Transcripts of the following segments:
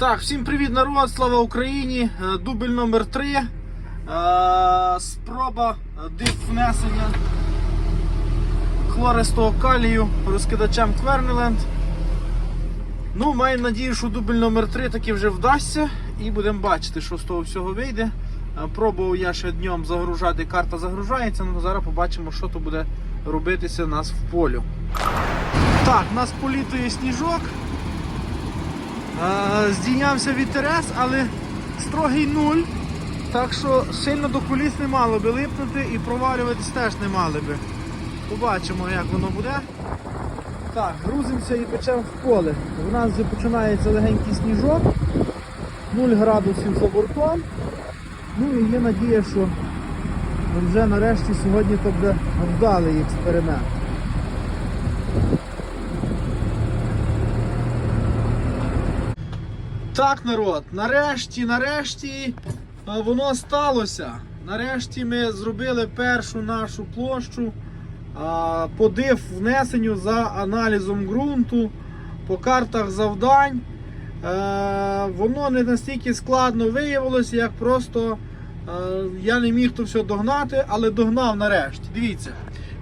Так, всім привіт, народ, слава Україні. Е, Дубль номер 3 Е, Спроба е, внесення хлористого калію розкидачем Квернеленд. Ну, маємо надію, що дубль номер 3 таки вже вдасться і будемо бачити, що з того всього вийде. Пробував я ще днем загружати, карта загружається, ну зараз побачимо, що то буде робитися нас в полю. Так, у нас політує сніжок. Здійнявся вітерес, але строгий нуль. Так що сильно до коліс не мало би липнути і провалюватись теж не мали би. Побачимо, як воно буде. Так, грузимося і печемо в поле. У нас вже починається легенький сніжок, 0 градусів за бортом. Ну і є надія, що вже нарешті сьогодні то буде вдалий експеримент. Так, народ, нарешті, нарешті воно сталося. Нарешті ми зробили першу нашу площу а, по диф внесенню за аналізом ґрунту по картах завдань. Е, воно не настільки складно виявилося, як просто е, я не міг то все догнати, але догнав нарешті. Дивіться,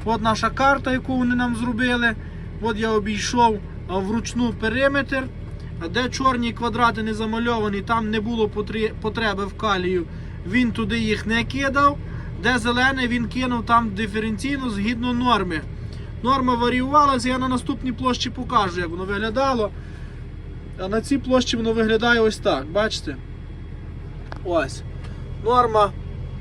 от наша карта, яку вони нам зробили. От я обійшов вручну периметр. Де чорні квадрати не замальовані, там не було потреби в калію, він туди їх не кидав. Де зелене, він кинув там диференційно згідно норми. Норма варіювалася, я на наступній площі покажу, як воно виглядало. А на цій площі воно виглядає ось так, бачите? Ось. Норма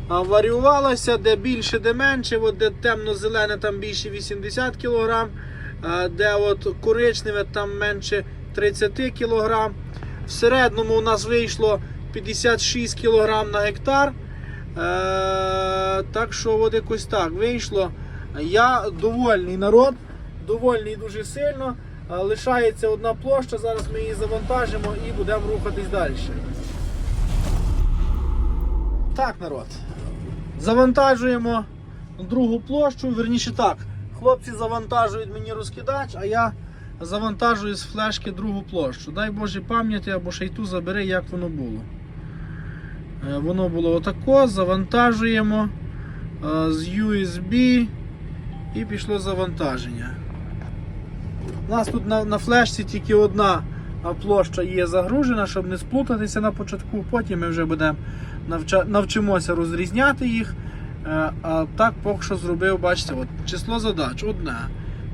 варіювалася, де більше, де менше, от де темно-зелене, там більше 80 кг, де от коричневе, там менше 30 кг. В середньому у нас вийшло 56 кг на гектар. Е, так що от якось так вийшло. Я довольний народ, довольний дуже сильно. Е, Лишається одна площа, зараз ми її завантажимо і будемо рухатись далі. Так, народ. Завантажуємо другу площу, верніше так. Хлопці завантажують мені розкидач, а я завантажую з флешки другу площу. Дай Боже пам'яті або ще й ту забери, як воно було. Е, Воно було отако, завантажуємо е, з USB і пішло завантаження. У нас тут на, на флешці тільки одна площа є загружена, щоб не сплутатися на початку. Потім ми вже будемо навча, навчимося розрізняти їх. Е, А так поки що зробив, бачите, от, число задач одне.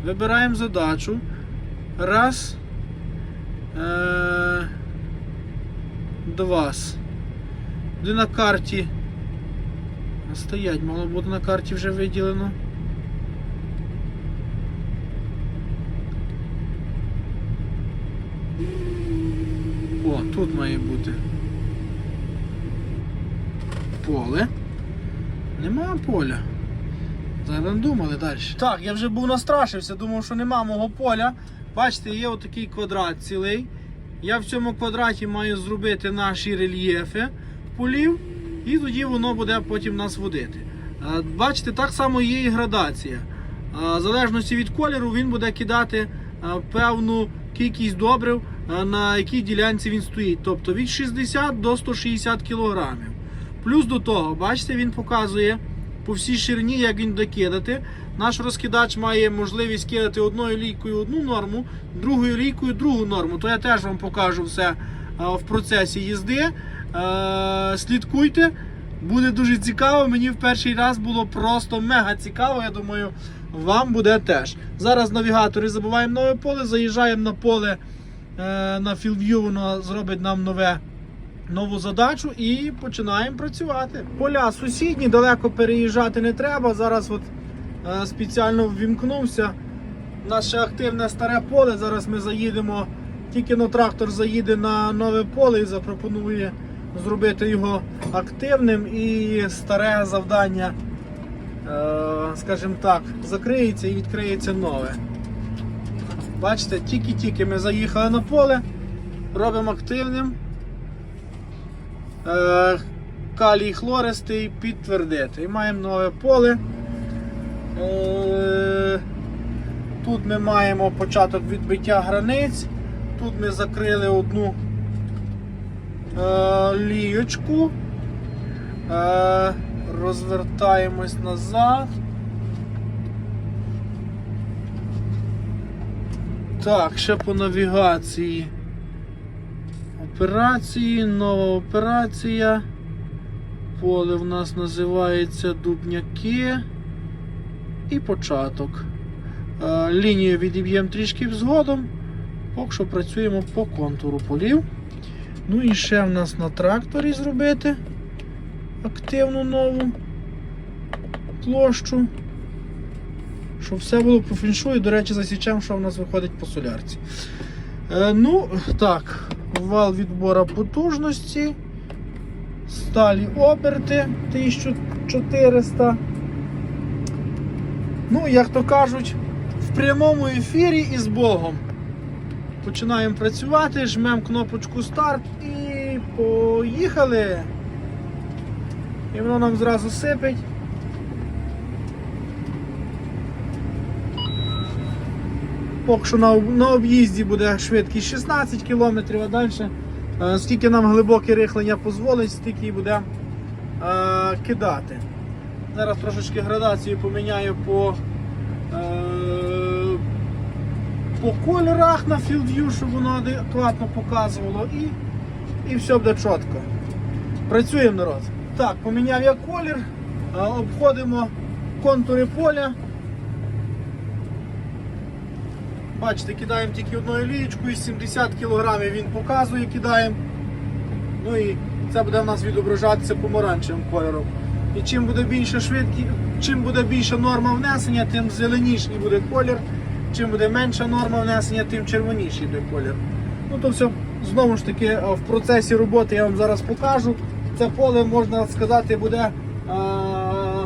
Вибираємо задачу. Раз. Е, два. Де на карті. Стоять, мало бути на карті вже виділено. О, тут має бути. Поле. Нема поля. Зараз думали далі. Так, я вже був настрашився, думав, що нема мого поля. Бачите, є отакий квадрат цілий. Я в цьому квадраті маю зробити наші рельєфи полів, і тоді воно буде потім нас водити. Е, Бачите, так само є і градація. Е, В залежності від кольору він буде кидати е, певну кількість добрив, на якій ділянці він стоїть. Тобто від 60 до 160 кг. Плюс до того, бачите, він показує по всій ширині, як він буде кидати. Наш розкидач має можливість кидати одною лійкою одну норму, другою лійкою другу норму. То я теж вам покажу все е, в процесі їзди. Е, Слідкуйте, буде дуже цікаво. Мені в перший раз було просто мега цікаво. Я думаю, вам буде теж. Зараз навігатори забуваємо нове поле, заїжджаємо на поле е, на FieldView, воно зробить нам нове нову задачу і починаємо працювати. Поля сусідні, далеко переїжджати не треба. Зараз от спеціально ввімкнувся. Ще активне старе поле. Зараз ми заїдемо, тільки но трактор заїде на нове поле і запропонує зробити його активним і старе завдання, е, скажімо так, закриється і відкриється нове. Бачите, тільки-тільки ми заїхали на поле, робимо активним. Е, калій хлористий підтвердити. І маємо нове поле. Е, Тут ми маємо початок відбиття границь. Тут ми закрили одну е, ліючку. Е, розвертаємось назад. Так, ще по навігації. Операції, нова операція. Поле в нас називається Дубняки. І початок. Е, Лінію відіб'ємо трішки згодом. Поки що працюємо по контуру полів. Ну і ще в нас на тракторі зробити активну нову площу. Щоб все було по фіншую. До речі, засічемо, що в нас виходить по солярці. Е, ну, так, вал відбора потужності. Сталі оберти 1400. Ну, як то кажуть, в прямому ефірі із Богом. Починаємо працювати, жмемо кнопочку старт і поїхали. І воно нам зразу сипить. Поки що на, об'їзді буде швидкість 16 км, а далі, е, скільки нам глибоке рихлення дозволить, стільки і будемо е, кидати. Зараз трошечки градацію поміняю по, е, по кольорах на FieldView, щоб воно адекватно показувало і, і все буде чітко. Працюємо народ. Так, поміняв я колір, е, обходимо контури поля. Бачите, кидаємо тільки одною лієчкою, 70 кг він показує, кидаємо. Ну і це буде в нас відображатися помаранчевим кольором. І чим буде більше швидкість, чим буде більша норма внесення, тим зеленіший буде колір. Чим буде менша норма внесення, тим червоніший буде колір. Ну то все знову ж таки в процесі роботи я вам зараз покажу. Це поле, можна сказати, буде а,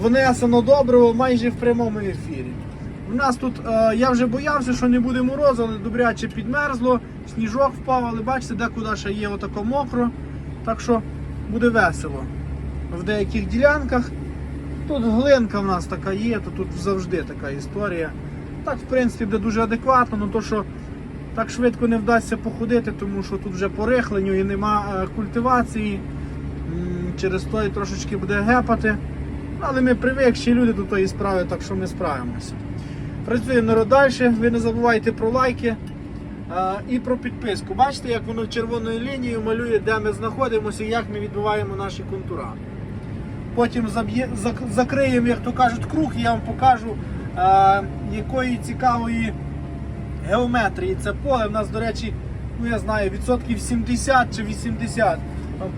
внесено добриво майже в прямому ефірі. У нас тут, е, я вже боявся, що не буде морозу, але добряче підмерзло, сніжок впав, але бачите, декуди ще є отако мокро. Так що буде весело. В деяких ділянках. Тут глинка в нас така є, то тут завжди така історія. Так, в принципі, буде дуже адекватно, але то, що так швидко не вдасться походити, тому що тут вже по рихленню і нема е, культивації. Через то трошечки буде гепати. Але ми привикші люди до тої справи, так що ми справимося. Працюємо народ далі. Ви не забувайте про лайки і про підписку. Бачите, як воно червоною лінією малює, де ми знаходимося і як ми відбиваємо наші контура. Потім закриємо, як то кажуть, круг, і я вам покажу, а, якої цікавої геометрії це поле. У нас, до речі, ну я знаю, відсотків 70 чи 80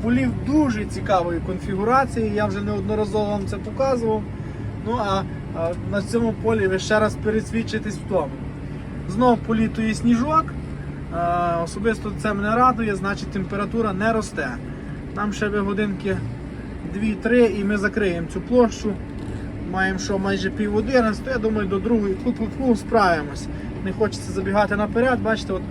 полів дуже цікавої конфігурації. Я вже неодноразово вам це показував. Ну а на цьому полі ви ще раз пересвідчитесь в тому. Знову політує сніжок. Особисто це мене радує, значить температура не росте. Нам ще би годинки 2-3 і ми закриємо цю площу. Маємо що майже пів 11, я думаю, до другої фу справимось. Не хочеться забігати наперед. Бачите, от,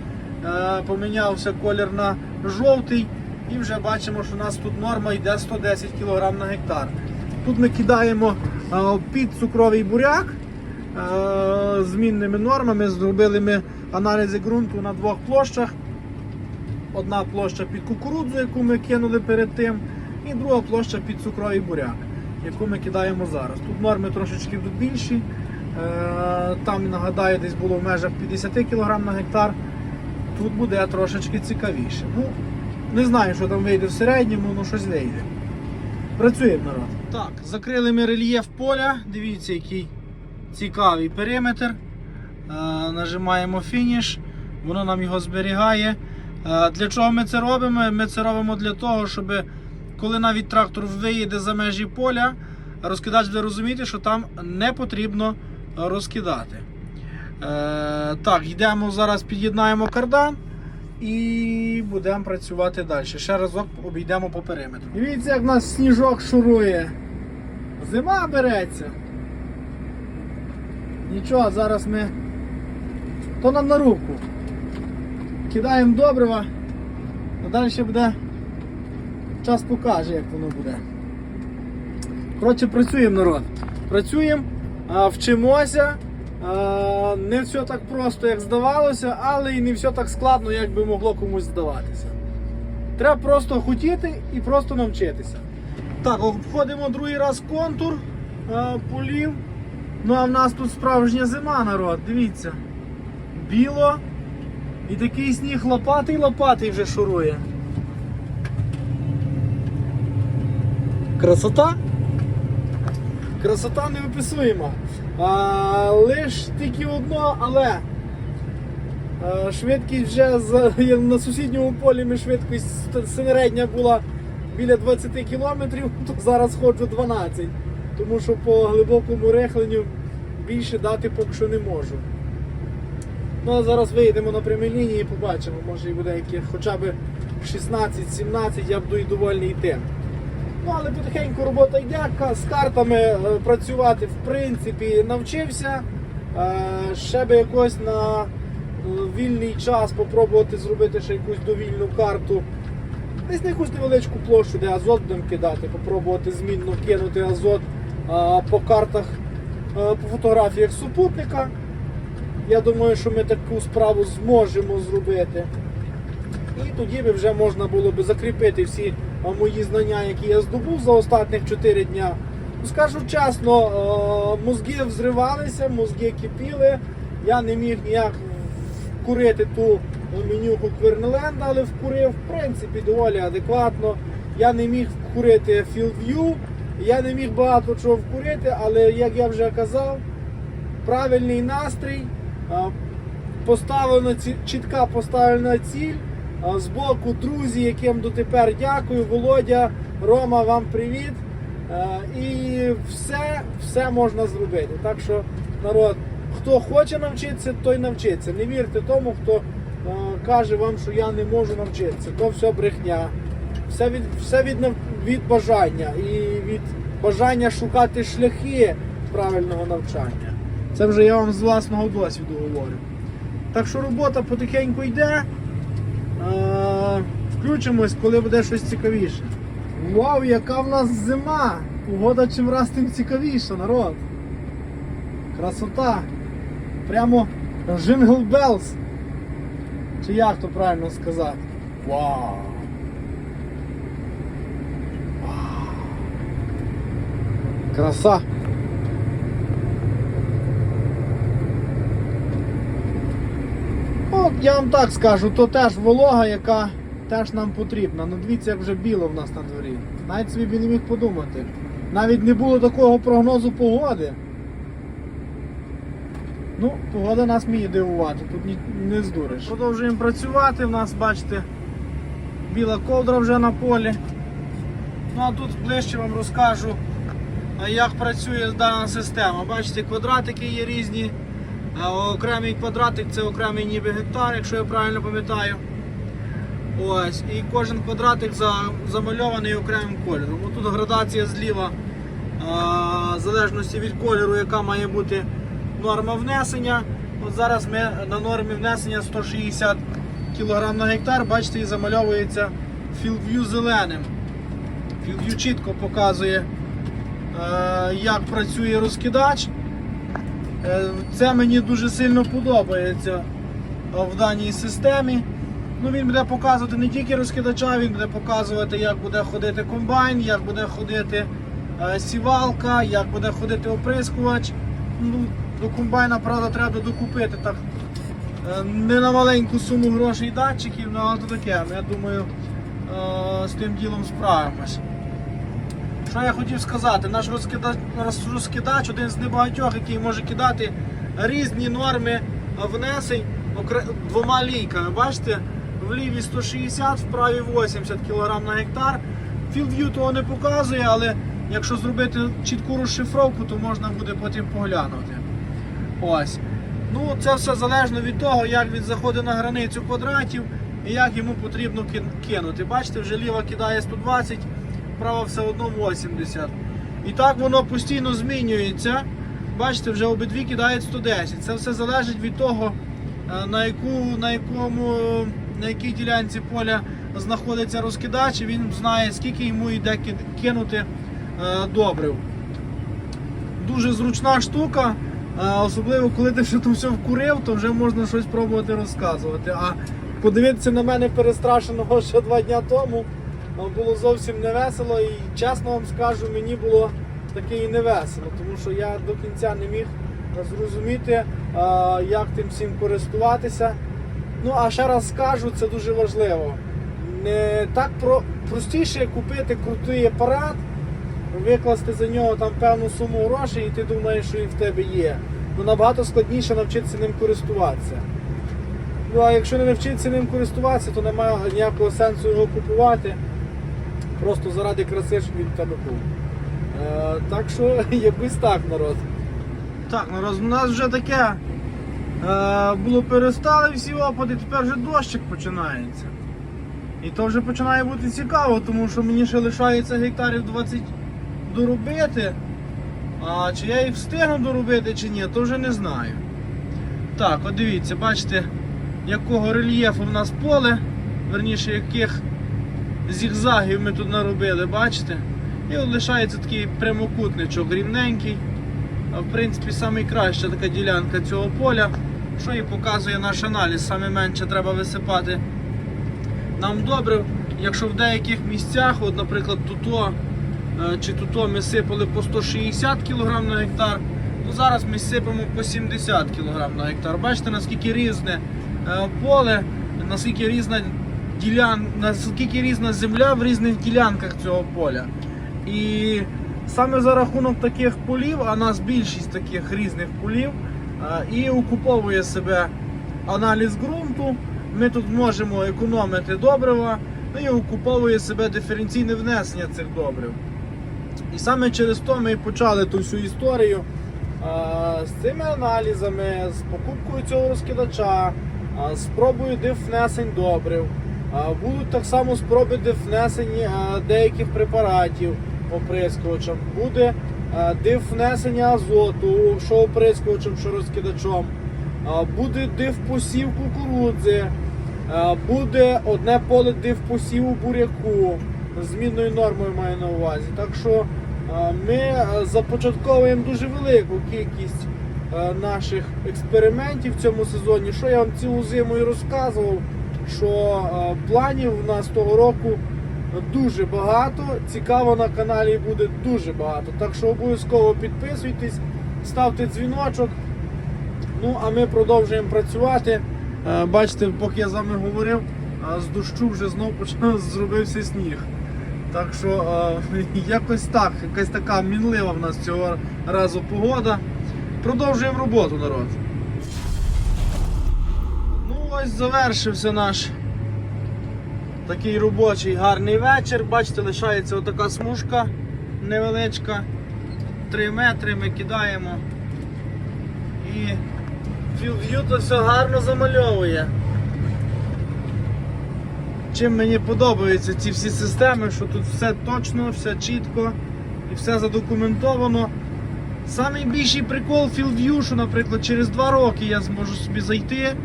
е, помінявся колір на жовтий. І вже бачимо, що у нас тут норма йде 110 кг на гектар. Тут ми кидаємо е, під цукровий буряк е, змінними нормами. Зробили ми аналізи ґрунту на двох площах. Одна площа під кукурудзу, яку ми кинули перед тим, і друга площа під цукровий буряк, яку ми кидаємо зараз. Тут норми трошечки будуть більші. Е, Там, нагадаю, десь було в межах 50 кг на гектар. Тут буде трошечки цікавіше. Ну, не знаю, що там вийде в середньому, але щось вийде. Працюємо народ. Так, закрили ми рельєф поля. Дивіться, який цікавий периметр. Е, нажимаємо фініш, воно нам його зберігає. Е, для чого ми це робимо? Ми це робимо для того, щоб коли навіть трактор виїде за межі поля, розкидач буде розуміти, що там не потрібно розкидати. Е, так, йдемо зараз, під'єднаємо кардан і будемо працювати далі. Ще разок обійдемо по периметру. Дивіться, як в нас сніжок шурує. Зима береться. Нічого, зараз ми то нам на руку. Кидаємо добрива, а далі буде час покаже, як воно буде. Коротше, працюємо народ. Працюємо, вчимося. Не все так просто, як здавалося, але і не все так складно, як би могло комусь здаватися. Треба просто хотіти і просто навчитися. Так, обходимо другий раз контур полів. Ну а в нас тут справжня зима, народ, дивіться. Біло. І такий сніг лопатий лопатий вже шурує. Красота? Красота неописуєма. А, лиш тільки одно, але а, швидкість вже за, на сусідньому полі ми швидкість середня була біля 20 кілометрів, то зараз ходжу 12. Тому що по глибокому рихленню більше дати поки що не можу. Ну а зараз вийдемо на прямій лінії і побачимо, може і буде яких хоча б 16-17, я буду і довольний йти. Ну, але потихеньку робота йде, з картами е, працювати в принципі навчився. Е, Ще би якось на е, вільний час попробувати зробити ще якусь довільну карту. Десь на якусь невеличку площу, де азот будемо кидати, попробувати змінно кинути азот по картах, по фотографіях супутника. Я думаю, що ми таку справу зможемо зробити. І тоді би вже можна було би закріпити всі мої знання, які я здобув за останніх 4 дня. Ну, Скажу чесно, мозги взривалися, мозги кипіли. Я не міг ніяк вкурити ту менюху Квернеленда, але вкурив в принципі доволі адекватно. Я не міг вкурити FieldView, я не міг багато чого вкурити, але як я вже казав, правильний настрій, поставлена чітка поставлена ціль. З боку друзі, яким дотепер дякую, Володя, Рома, вам привіт. І все, все можна зробити. Так що, народ, хто хоче навчитися, той навчиться. Не вірте тому, хто каже вам, що я не можу навчитися. То все брехня. Все від, все від, від бажання і від бажання шукати шляхи правильного навчання. Це вже я вам з власного досвіду говорю. Так що робота потихеньку йде. Е, Включимось, коли буде щось цікавіше. Вау, яка в нас зима! Погода чим раз тим цікавіша, народ. Красота. Прямо Jingle Bells. Чи як то правильно сказати? Вау. Краса! От я вам так скажу, то теж волога, яка теж нам потрібна. Ну дивіться, як вже біло в нас на дворі. Навіть собі не міг подумати. Навіть не було такого прогнозу погоди. Ну, погода нас вміє дивувати, тут ні, не здуриш. Продовжуємо працювати, в нас, бачите, біла ковдра вже на полі. Ну а тут ближче вам розкажу, як працює дана система. Бачите, квадратики є різні. А окремий квадратик це окремий ніби гектар, якщо я правильно пам'ятаю. Ось, і кожен квадратик за, замальований окремим кольором. Тут градація зліва, в залежності від кольору, яка має бути норма внесення. От зараз ми на нормі внесення 160 кг на гектар, бачите, і замальовується FieldView зеленим. FieldView чітко показує, е, як працює розкидач. Е, Це мені дуже сильно подобається в даній системі. Ну, Він буде показувати не тільки розкидача, він буде показувати, як буде ходити комбайн, як буде ходити е, сівалка, як буде ходити оприскувач. Ну, До комбайна, правда, треба докупити так. е, Не на маленьку суму грошей датчиків, ну, але то таке. Я думаю, з тим ділом справимось. Що я хотів сказати, наш розкидач, розкидач один з небагатьох, який може кидати різні норми внесень двома лійками. Бачите, в лівій 160, в правій 80 кг на гектар. FieldView того не показує, але якщо зробити чітку розшифровку, то можна буде потім поглянути. Ось. Ну, це все залежно від того, як він заходить на границю квадратів і як йому потрібно кинути. Бачите, вже ліва кидає 120, права все одно 80. І так воно постійно змінюється. Бачите, вже обидві кидають 110. Це все залежить від того, е, на, яку, на, якому, на якій ділянці поля знаходиться розкидач, і він знає, скільки йому йде кинути е, добрив. Дуже зручна штука. е, Особливо, коли ти вже все вкурив, то вже можна щось пробувати розказувати. А подивитися на мене перестрашеного ще два дня тому, нам було зовсім не весело і чесно вам скажу, мені було таке і не весело, тому що я до кінця не міг зрозуміти, як тим всім користуватися. Ну а ще раз скажу, це дуже важливо. Не так про, простіше купити крутий апарат, викласти за нього там певну суму грошей, і ти думаєш, що він в тебе є. Ну набагато складніше навчитися ним користуватися. Ну а якщо не навчитися ним користуватися, то немає ніякого сенсу його купувати. Просто заради краси, щоб він в тебе був. Е, так що якось так, народ. Так, народ, у нас вже таке е, було перестали всі опади, тепер вже дощик починається. І то вже починає бути цікаво, тому що мені ще лишається гектарів 20 доробити. А чи я їх встигну доробити чи ні, то вже не знаю. Так, от дивіться, бачите, якого рельєфу в нас поле, верніше, яких зігзагів ми тут наробили, бачите? І от лишається такий прямокутничок рівненький. В принципі, найкраща така ділянка цього поля, що і показує наш аналіз. Саме менше треба висипати нам добре, якщо в деяких місцях, от, наприклад, туто е, чи туто ми сипали по 160 кг на гектар, то зараз ми сипемо по 70 кг на гектар. Бачите, наскільки різне е, поле, наскільки різна ділян... наскільки різна земля в різних ділянках цього поля. І саме за рахунок таких полів, а нас більшість таких різних полів, і окуповує себе аналіз ґрунту. Ми тут можемо економити добрива, ну і окуповує себе диференційне внесення цих добрив. І саме через то ми і почали ту всю історію а, з цими аналізами, з покупкою цього розкидача, а, з спробою диф-внесень добрив. Будуть так само спроби диф-внесень деяких препаратів оприскувачам. Буде а, диф-внесення азоту, що оприскувачем, що розкидачом. Буде диф-посів кукурудзи. Е, Буде одне поле див-посіву буряку. Змінною нормою маю на увазі. Так що е, ми е, започатковуємо дуже велику кількість е, наших експериментів в цьому сезоні. Що я вам цілу зиму і розказував, що е, планів у нас того року дуже багато. Цікаво на каналі буде дуже багато. Так що обов'язково підписуйтесь, ставте дзвіночок. Ну, а ми продовжуємо працювати. Е, Бачите, поки я з вами говорив, з дощу вже знов почав зробився сніг. Так що е, якось так, якась така мінлива в нас цього разу погода. Продовжуємо роботу, народ. Ось завершився наш такий робочий гарний вечір. Бачите, лишається отака смужка невеличка. 3 метри ми кидаємо. І FieldView то все гарно замальовує. Чим мені подобаються ці всі системи, що тут все точно, все чітко і все задокументовано. Самий більший прикол FieldView, що, наприклад, через 2 роки я зможу собі зайти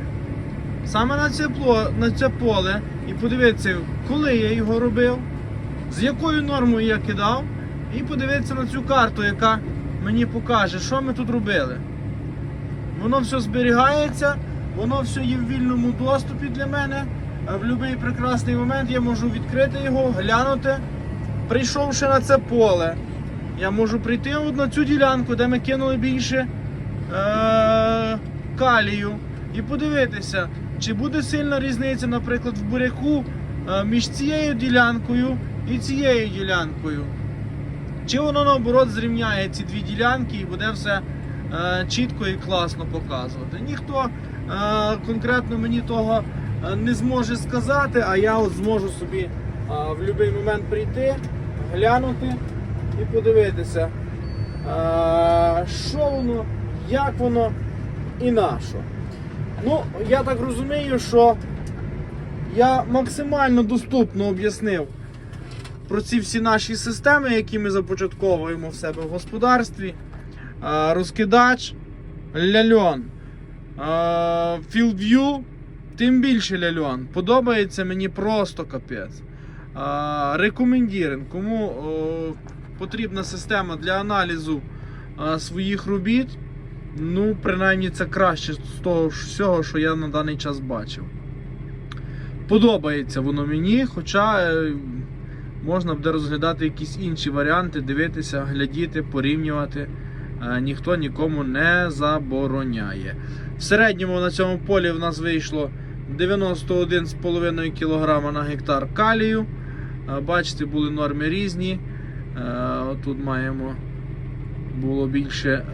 саме на це, на це поле і подивитися, коли я його робив, з якою нормою я кидав, і подивитися на цю карту, яка мені покаже, що ми тут робили. Воно все зберігається, воно все є в вільному доступі для мене. В будь-який прекрасний момент я можу відкрити його, глянути. Прийшовши на це поле, я можу прийти от на цю ділянку, де ми кинули більше е- калію, і подивитися, чи буде сильна різниця, наприклад, в буряку е, між цією ділянкою і цією ділянкою. Чи воно наоборот зрівняє ці дві ділянки і буде все е, чітко і класно показувати. Ніхто е, конкретно мені того не зможе сказати, а я от зможу собі в будь-який момент прийти, глянути і подивитися, що воно, як воно і на що. Ну, я так розумію, що я максимально доступно об'яснив про ці всі наші системи, які ми започатковуємо в себе в господарстві. Розкидач, ляльон. А, FieldView, тим більше ляльон. Подобається мені просто капець. А, Рекомендірен. Кому потрібна система для аналізу своїх робіт, ну, принаймні, це краще з того всього, що я на даний час бачив. Подобається воно мені, хоча е, можна буде розглядати якісь інші варіанти, дивитися, глядіти, порівнювати. Е, Ніхто нікому не забороняє. В середньому на цьому полі в нас вийшло 91,5 кг на гектар калію. Е, Бачите, були норми різні. Тут маємо було більше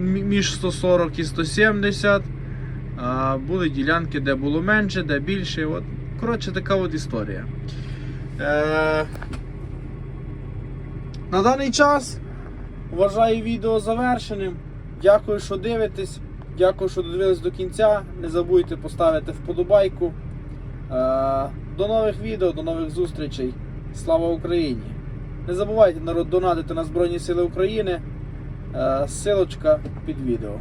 між 140 і 170. А були ділянки, де було менше, де більше. От, коротше, така от історія. Е, на даний час вважаю відео завершеним. Дякую, що дивитесь. Дякую, що додивились до кінця. Не забудьте поставити вподобайку. Е, до нових відео, до нових зустрічей. Слава Україні! Не забувайте народ донатити на Збройні Сили України. Е, Силочка під відео.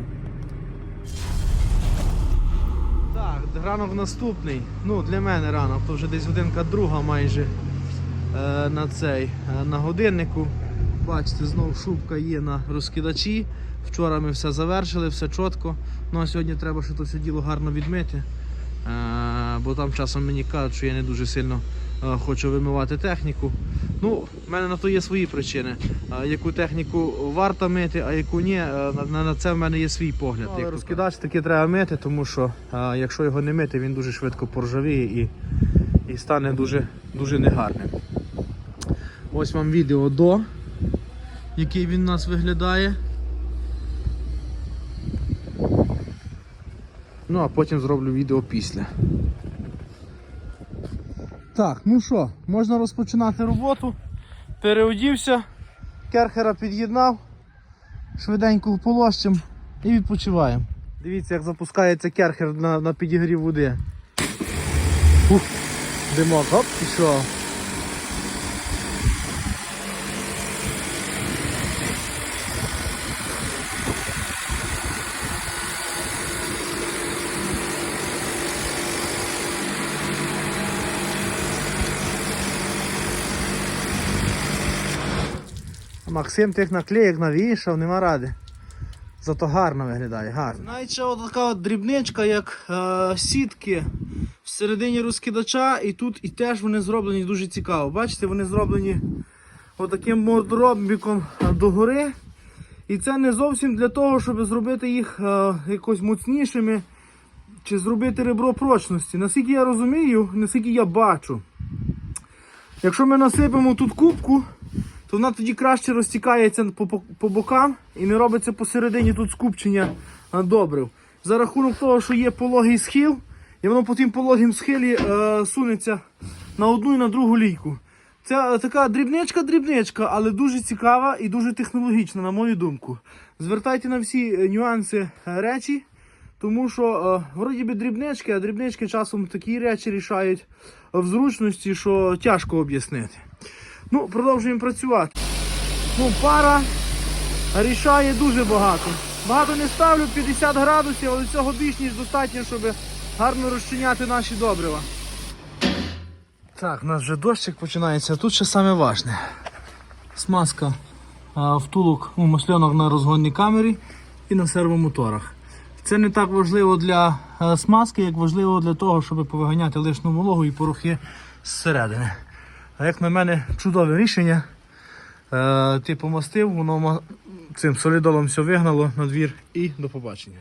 Так, ранок наступний. Ну, для мене ранок, то вже десь годинка друга майже е, на цей е, на годиннику. Бачите, знову шубка є на розкидачі. Вчора ми все завершили, все чітко. Ну а сьогодні треба ще то все діло гарно відмити. Е, бо там часом мені кажуть, що я не дуже сильно хочу вимивати техніку. Ну, в мене на то є свої причини. Яку техніку варто мити, а яку ні, на, це в мене є свій погляд. Але розкидач таки треба мити, тому що якщо його не мити, він дуже швидко поржавіє і, і стане дуже, дуже негарним. Ось вам відео до, який він у нас виглядає. Ну, а потім зроблю відео після. Так, ну що, можна розпочинати роботу. Переодівся, керхера під'єднав, швиденько полощем і відпочиваємо. Дивіться, як запускається керхер на, на підігрів води. Ух, димок, оп, пішов. Максим тих наклеїк навішав, нема ради. Зато гарно виглядає, гарно. Ще от така от дрібничка, як е, сітки всередині розкидача, і тут і теж вони зроблені дуже цікаво. Бачите, вони зроблені отаким мордоробіком догори. І це не зовсім для того, щоб зробити їх е, якось моцнішими чи зробити ребро прочності. Наскільки я розумію, наскільки я бачу. Якщо ми насипемо тут кубку, то вона тоді краще розтікається по, по, по бокам і не робиться посередині тут скупчення добрив. За рахунок того, що є пологий схил, і воно по тим пологим схилі е, сунеться на одну і на другу лійку. Це така дрібничка-дрібничка, але дуже цікава і дуже технологічна, на мою думку. Звертайте на всі е, нюанси е, речі, тому що е, вроді би дрібнички, а дрібнички часом такі речі рішають в зручності, що тяжко об'яснити. Ну, продовжуємо працювати. Ну, пара рішає дуже багато. Багато не ставлю 50 градусів, але цього більш ніж достатньо, щоб гарно розчиняти наші добрива. Так, у нас вже дощик починається, тут ще саме важне. Смазка втулок ну, масльонок на розгонній камері і на сервомоторах. Це не так важливо для е, смазки, як важливо для того, щоб повиганяти лишню вологу і порохи зсередини. А як на мене, чудове рішення. Е, ти помастив, воно цим солідолом все вигнало на двір і до побачення.